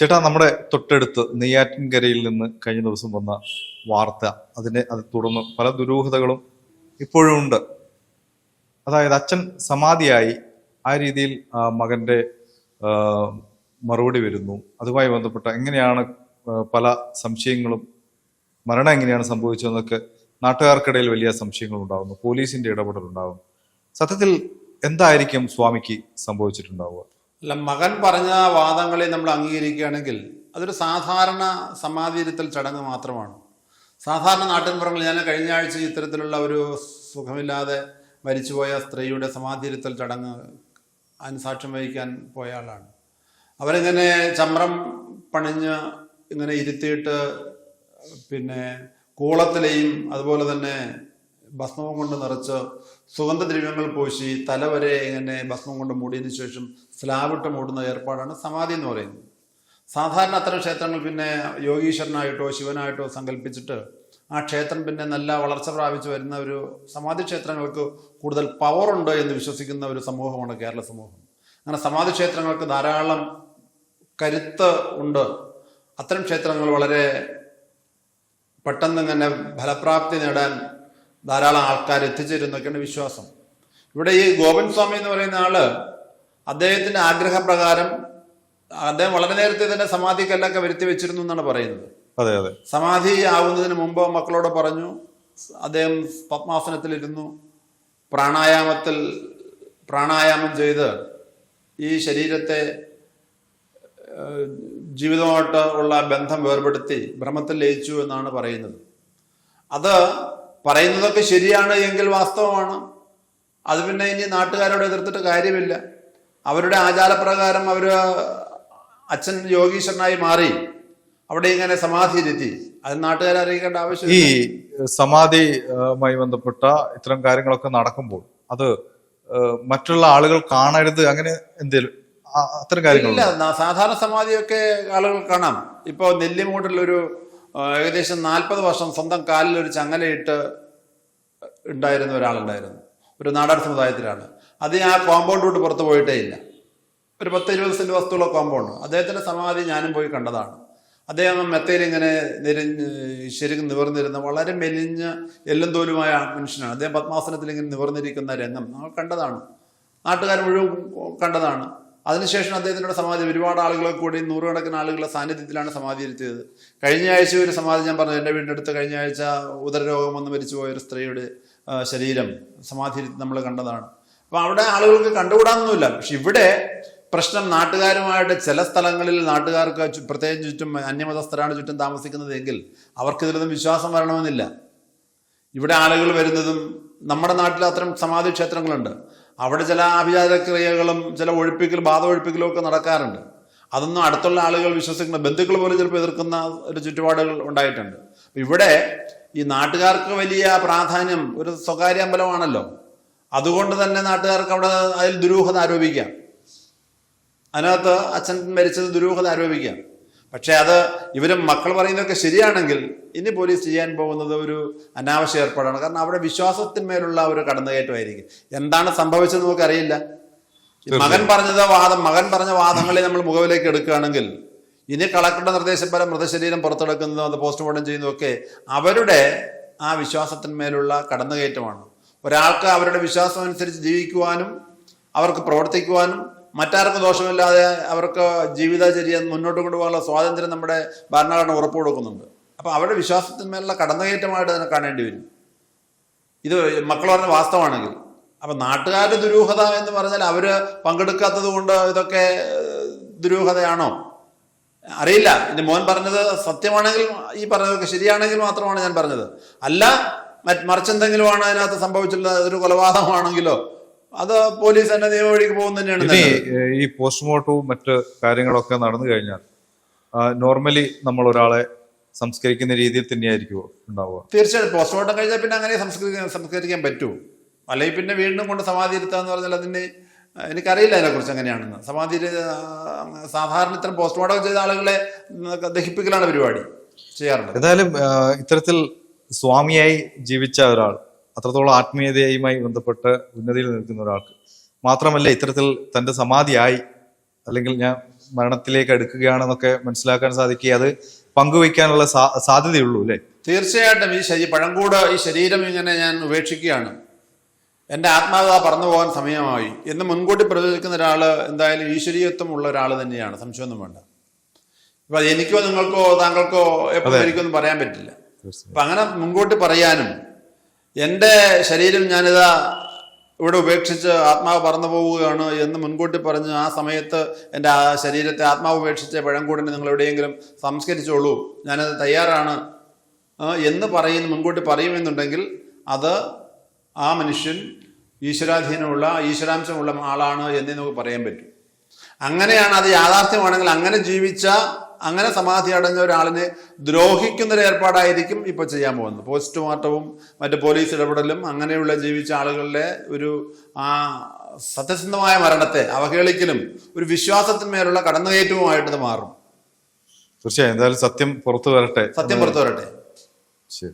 ചേട്ടാ നമ്മുടെ തൊട്ടടുത്ത് നെയ്യാറ്റിൻകരയിൽ നിന്ന് കഴിഞ്ഞ ദിവസം വന്ന വാർത്ത അതിനെ അത് തുടർന്ന് പല ദുരൂഹതകളും ഇപ്പോഴും ഉണ്ട്. അതായത് അച്ഛൻ സമാധിയായി ആ രീതിയിൽ മകന്റെ മറുപടി വരുന്നു. അതുമായി ബന്ധപ്പെട്ട എങ്ങനെയാണ് പല സംശയങ്ങളും മരണം എങ്ങനെയാണ് സംഭവിച്ചതെന്നൊക്കെ നാട്ടുകാർക്കിടയിൽ വലിയ സംശയങ്ങൾ ഉണ്ടാകുന്നു. പോലീസിന്റെ ഇടപെടൽ ഉണ്ടാകുന്നു സത്യത്തിൽ എന്തായിരിക്കും സ്വാമിക്ക് സംഭവിച്ചിട്ടുണ്ടാവുക? അല്ല മകൻ പറഞ്ഞ വാദങ്ങളെ നമ്മൾ അംഗീകരിക്കുകയാണെങ്കിൽ അതൊരു സാധാരണ സമാധിയിരുത്തൽ ചടങ്ങ് മാത്രമാണ്. സാധാരണ നാട്ടിൻപുറങ്ങൾ ഞാൻ കഴിഞ്ഞ ആഴ്ച ഇത്തരത്തിലുള്ള ഒരു സുഖമില്ലാതെ മരിച്ചുപോയ സ്ത്രീയുടെ സമാധിയിരുത്തൽ ചടങ്ങ് അതിന് സാക്ഷ്യം വഹിക്കാൻ പോയ ആളാണ്. അവരിങ്ങനെ ചമ്രം പണിഞ്ഞ് ഇങ്ങനെ ഇരുത്തിയിട്ട് പിന്നെ കൂളത്തിലെയും അതുപോലെ തന്നെ ഭസ്മവും കൊണ്ട് നിറച്ച് സുഗന്ധദ്രവ്യങ്ങൾ പൂശി തലവരെ ഇങ്ങനെ ഭസ്മം കൊണ്ട് മൂടിയതിന് ശേഷം സ്ലാബിട്ട് മൂടുന്ന ഏർപ്പാടാണ് സമാധി എന്ന് പറയുന്നത്. സാധാരണ അത്തരം ക്ഷേത്രങ്ങൾ പിന്നെ യോഗീശ്വരനായിട്ടോ ശിവനായിട്ടോ സങ്കല്പിച്ചിട്ട് ആ ക്ഷേത്രം പിന്നെ നല്ല വളർച്ച പ്രാപിച്ചു വരുന്ന ഒരു സമാധി ക്ഷേത്രങ്ങൾക്ക് കൂടുതൽ പവർ പവറുണ്ട് എന്ന് വിശ്വസിക്കുന്ന ഒരു സമൂഹമാണ് കേരള സമൂഹം. അങ്ങനെ സമാധി ക്ഷേത്രങ്ങൾക്ക് ധാരാളം കരുത്ത് ഉണ്ട്. അത്തരം ക്ഷേത്രങ്ങൾ വളരെ പെട്ടെന്ന് തന്നെ ഫലപ്രാപ്തി നേടാൻ ധാരാളം ആൾക്കാർ എത്തിച്ചേരുന്നൊക്കെയാണ് വിശ്വാസം. ഇവിടെ ഈ ഗോപൻ സ്വാമി എന്ന് പറയുന്ന ആൾ അദ്ദേഹത്തിന്റെ ആഗ്രഹപ്രകാരം അദ്ദേഹം വളരെ നേരത്തെ തന്നെ സമാധി കല്ലൊക്കെ വരുത്തി വെച്ചിരുന്നു എന്നാണ് പറയുന്നത്. അതെ അതെ. സമാധി ആവുന്നതിന് മുമ്പ് മക്കളോട് പറഞ്ഞു അദ്ദേഹം പത്മാസനത്തിലിരുന്നു പ്രാണായാമത്തിൽ പ്രാണായാമം ചെയ്ത് ഈ ശരീരത്തെ ജീവിതമായിട്ട് ഉള്ള ബന്ധം വേർപെടുത്തി ഭ്രമത്തിൽ ലയിച്ചു എന്നാണ് പറയുന്നത്. അത് പറയുന്നതൊക്കെ ശരിയാണ് എങ്കിൽ വാസ്തവമാണ്. അത് പിന്നെ ഇനി നാട്ടുകാരോട് എതിർത്തിട്ട് കാര്യമില്ല. അവരുടെ ആചാരപ്രകാരം അവർ അച്ഛൻ യോഗീശ്വരനായി മാറി. അവിടെ ഇങ്ങനെ സമാധി ഇരുത്തി അത് നാട്ടുകാരെ അറിയിക്കേണ്ട ആവശ്യം ഈ സമാധിയുമായി ബന്ധപ്പെട്ട ഇത്തരം കാര്യങ്ങളൊക്കെ നടക്കുമ്പോൾ അത് മറ്റുള്ള ആളുകൾ കാണരുത് അങ്ങനെ എന്തേലും അത്തരം കാര്യങ്ങളില്ല സാധാരണ സമാധിയൊക്കെ ആളുകൾ കാണാം. ഇപ്പോൾ നെല്ലിമൂട്ടിലൊരു ഏകദേശം നാൽപ്പത് വർഷം സ്വന്തം കാലിൽ ഒരു ചങ്ങലയിട്ട് ഉണ്ടായിരുന്ന ഒരാളുണ്ടായിരുന്നു. ഒരു നാടാർ സമുദായത്തിലാണ്. അത് ആ കോമ്പൗണ്ട് വിട്ട് പുറത്ത് പോയിട്ടേ ഇല്ല. ഒരു പത്ത് ഇരുപത് സെന്റ് വസ്തുള്ള കോമ്പൗണ്ട് അദ്ദേഹത്തിന്റെ സമാധി ഞാനും പോയി കണ്ടതാണ്. അദ്ദേഹം മെത്തയിൽ ഇങ്ങനെ നിരഞ്ഞ് ശരിക്കും നിവർന്നിരുന്ന വളരെ മെലിഞ്ഞ എല്ലും തോലുമായ മനുഷ്യനാണ്. അദ്ദേഹം പത്മാസനത്തിൽ ഇങ്ങനെ നിവർന്നിരിക്കുന്ന രംഗം നമ്മൾ കണ്ടതാണ്. നാട്ടുകാർ മുഴുവൻ കണ്ടതാണ്. അതിനുശേഷം അദ്ദേഹത്തിന്റെ സമാധി. ഒരുപാട് ആളുകളെ കൂടി നൂറുകണക്കിന് ആളുകളുടെ സാന്നിധ്യത്തിലാണ് സമാധി ഇരുത്തിയത്. കഴിഞ്ഞ ആഴ്ച ഒരു സമാധി ഞാൻ പറഞ്ഞു. എന്റെ വീടിന്റെ അടുത്ത് കഴിഞ്ഞ ആഴ്ച ഉദരരോഗം വന്ന് മരിച്ചുപോയ ഒരു സ്ത്രീയുടെ ശരീരം സമാധി നമ്മൾ കണ്ടതാണ്. അപ്പം അവിടെ ആളുകൾക്ക് കണ്ടുകൂടാനൊന്നുമില്ല. പക്ഷെ ഇവിടെ പ്രശ്നം നാട്ടുകാരുമായിട്ട് ചില സ്ഥലങ്ങളിൽ നാട്ടുകാർക്ക് പ്രത്യേകിച്ച് പ്രത്യേകം ചുറ്റും അന്യമതസ്ഥരാണ് ചുറ്റും താമസിക്കുന്നത് എങ്കിൽ അവർക്കിതിലൊന്നും വിശ്വാസം വരണമെന്നില്ല. ഇവിടെ ആളുകൾ വരുന്നതും നമ്മുടെ നാട്ടിൽ അത്തരം സമാധി ക്ഷേത്രങ്ങളുണ്ട്. അവിടെ ചില ആഭിചാരക്രിയകളും ചില ഒഴിപ്പിക്കൽ ബാധ ഒഴിപ്പിക്കലും ഒക്കെ നടക്കാറുണ്ട്. അതൊന്നും അടുത്തുള്ള ആളുകൾ വിശ്വസിക്കുന്ന ബന്ധുക്കൾ പോലും ചിലപ്പോൾ എതിർക്കുന്ന ഒരു ചുറ്റുപാടുകൾ ഉണ്ടായിട്ടുണ്ട്. ഇവിടെ ഈ നാട്ടുകാർക്ക് വലിയ പ്രാധാന്യം ഒരു സ്വകാര്യ അമ്പലമാണല്ലോ. അതുകൊണ്ട് തന്നെ നാട്ടുകാർക്ക് അവിടെ അതിൽ ദുരൂഹത ആരോപിക്കാം. അതിനകത്ത് അച്ഛൻ മരിച്ചത് ദുരൂഹത ആരോപിക്കാം. പക്ഷെ അത് ഇവരും മക്കൾ പറയുന്നതൊക്കെ ശരിയാണെങ്കിൽ ഇനി പോലീസ് ചെയ്യാൻ പോകുന്നത് ഒരു അനാവശ്യ ഏർപ്പാടാണ്. കാരണം അവിടെ വിശ്വാസത്തിന്മേലുള്ള ഒരു കടന്നുകയറ്റമായിരിക്കും. എന്താണ് സംഭവിച്ചത് നമുക്കറിയില്ല. അറിയില്ല മകൻ പറഞ്ഞത് വാദം മകൻ പറഞ്ഞ വാദങ്ങളെ നമ്മൾ മുഖവിലേക്ക് എടുക്കുകയാണെങ്കിൽ ഇനി കളക്ടറുടെ നിർദ്ദേശപ്രകാരം മൃതശരീരം പുറത്തെടുക്കുന്നതും അത് പോസ്റ്റ്മോർട്ടം ചെയ്യുന്നതൊക്കെ അവരുടെ ആ വിശ്വാസത്തിന്മേലുള്ള കടന്നുകയറ്റമാണ്. ഒരാൾക്ക് അവരുടെ വിശ്വാസം അനുസരിച്ച് ജീവിക്കുവാനും അവർക്ക് പ്രവർത്തിക്കുവാനും മറ്റാർക്കും ദോഷമില്ലാതെ അവർക്ക് ജീവിതചര്യ മുന്നോട്ട് കൊണ്ടുപോകാനുള്ള സ്വാതന്ത്ര്യം നമ്മുടെ ഭരണഘടന ഉറപ്പ് കൊടുക്കുന്നുണ്ട് അപ്പം അവരുടെ വിശ്വാസത്തിന്മേലുള്ള കടന്നുകയറ്റമായിട്ട് അതിനെ കാണേണ്ടി വരും. ഇത് മക്കൾ പറഞ്ഞ വാസ്തവമാണെങ്കിൽ. അപ്പം നാട്ടുകാരുടെ ദുരൂഹത എന്ന് പറഞ്ഞാൽ അവർ പങ്കെടുക്കാത്തത് കൊണ്ട് ഇതൊക്കെ ദുരൂഹതയാണോ? അറിയില്ല. എന്റെ മോൻ പറഞ്ഞത് സത്യമാണെങ്കിൽ ഈ പറഞ്ഞതൊക്കെ ശരിയാണെങ്കിൽ മാത്രമാണ് ഞാൻ പറഞ്ഞത്. അല്ല മറിച്ചെന്തെങ്കിലുമാണ് അതിനകത്ത് സംഭവിച്ചിട്ടുള്ളത്? അതൊരു കൊലപാതകമാണെങ്കിലോ? അത് പോലീസ് തന്നെ നിയമവഴിക്ക് പോകുന്ന തന്നെയാണ് ഇനി നല്ലത്. ഏഹ്, ഈ പോസ്റ്റ്മോർട്ടവും മറ്റ് കാര്യങ്ങളൊക്കെ നടന്നു കഴിഞ്ഞാൽ നോർമലി നമ്മൾ ഒരാളെ സംസ്കരിക്കുന്ന രീതിയിൽ തന്നെയായിരിക്കുമോ ഉണ്ടാവുക? തീർച്ചയായിട്ടും. പോസ്റ്റ്മോർട്ടം കഴിഞ്ഞാൽ പിന്നെ അങ്ങനെ സംസ്കരിക്കാൻ സംസ്കരിക്കാൻ പറ്റൂ. അല്ലെങ്കിൽ പിന്നെ വീണ്ടും കൊണ്ട് സമാധി ഇരുത്താന്ന് പറഞ്ഞാൽ അതിന് എനിക്കറിയില്ല അതിനെക്കുറിച്ച് എങ്ങനെയാണെന്ന്. സമാധി സാധാരണ ഇത്തരം പോസ്റ്റ്മോർട്ടം ചെയ്ത ആളുകളെ ദഹിപ്പിക്കലാണ് പരിപാടി ചെയ്യാറുണ്ട് എന്തായാലും ഇത്തരത്തിൽ സ്വാമിയായി ജീവിച്ച ഒരാൾ അത്രത്തോളം ആത്മീയതയുമായി ബന്ധപ്പെട്ട് ഉന്നതിയിൽ നിൽക്കുന്ന ഒരാൾക്ക്. മാത്രമല്ല ഇത്തരത്തിൽ തന്റെ സമാധിയായി അല്ലെങ്കിൽ ഞാൻ മരണത്തിലേക്ക് അടുക്കുകയാണെന്നൊക്കെ മനസ്സിലാക്കാൻ സാധിക്കുക അത് പങ്കുവയ്ക്കാനുള്ള സാ- സാധ്യതയുള്ളൂ അല്ലേ? തീർച്ചയായിട്ടും. ഈ ശരീരം പഴങ്കൂട് ഈ ശരീരം ഇങ്ങനെ ഞാൻ ഉപേക്ഷിക്കുകയാണ്. എന്റെ ആത്മാവ് പറന്നു പോകാൻ സമയമായി. എന്ന് മുൻകൂട്ടി പ്രവചിക്കുന്ന ഒരാൾ എന്തായാലും ഈശ്വരീയത്വം ഉള്ള ഒരാൾ തന്നെയാണ്. സംശയമൊന്നും വേണ്ട. ഇപ്പൊ എനിക്കോ നിങ്ങൾക്കോ താങ്കൾക്കോ എപ്പോൾ എനിക്കൊന്നും പറയാൻ പറ്റില്ല. അപ്പൊ അങ്ങനെ മുൻകൂട്ടി പറയാനും എന്റെ ശരീരം ഞാനിതാ ഇവിടെ ഉപേക്ഷിച്ച് ആത്മാവ് പറന്നു പോവുകയാണ് എന്ന് മുൻകൂട്ടി പറഞ്ഞ് ആ സമയത്ത് എന്റെ ആ ശരീരത്തെ ആത്മാവ് ഉപേക്ഷിച്ച് പഴംകൂടിനെ നിങ്ങൾ എവിടെയെങ്കിലും സംസ്കരിച്ചോളൂ. ഞാനത് തയ്യാറാണ്. എന്ന് പറയുന്ന മുൻകൂട്ടി പറയുമെന്നുണ്ടെങ്കിൽ അത് ആ മനുഷ്യൻ ഈശ്വരാധീനമുള്ള ഈശ്വരാംശമുള്ള ആളാണ് എന്നേ നമുക്ക് പറയാൻ പറ്റും. അങ്ങനെയാണ് അത് യാഥാർത്ഥ്യമാണെങ്കിൽ അങ്ങനെ ജീവിച്ച അങ്ങനെ സമാധി അടഞ്ഞ ഒരാളിനെ ദ്രോഹിക്കുന്ന ഒരു ഏർപ്പാടായിരിക്കും ഇപ്പൊ ചെയ്യാൻ പോകുന്നത്. പോസ്റ്റ്മോർട്ടവും മറ്റ് പോലീസ് ഇടപെടലും അങ്ങനെയുള്ള ജീവിച്ച ആളുകളുടെ ഒരു ആ സത്യസന്ധമായ മരണത്തെ അവഹേളിക്കലും ഒരു വിശ്വാസത്തിന്മേലുള്ള കടന്നുകയറ്റവുമായിട്ട് ഇത് മാറും. തീർച്ചയായും. എന്തായാലും സത്യം പുറത്തു വരട്ടെ. സത്യം പുറത്തു വരട്ടെ. ശരി.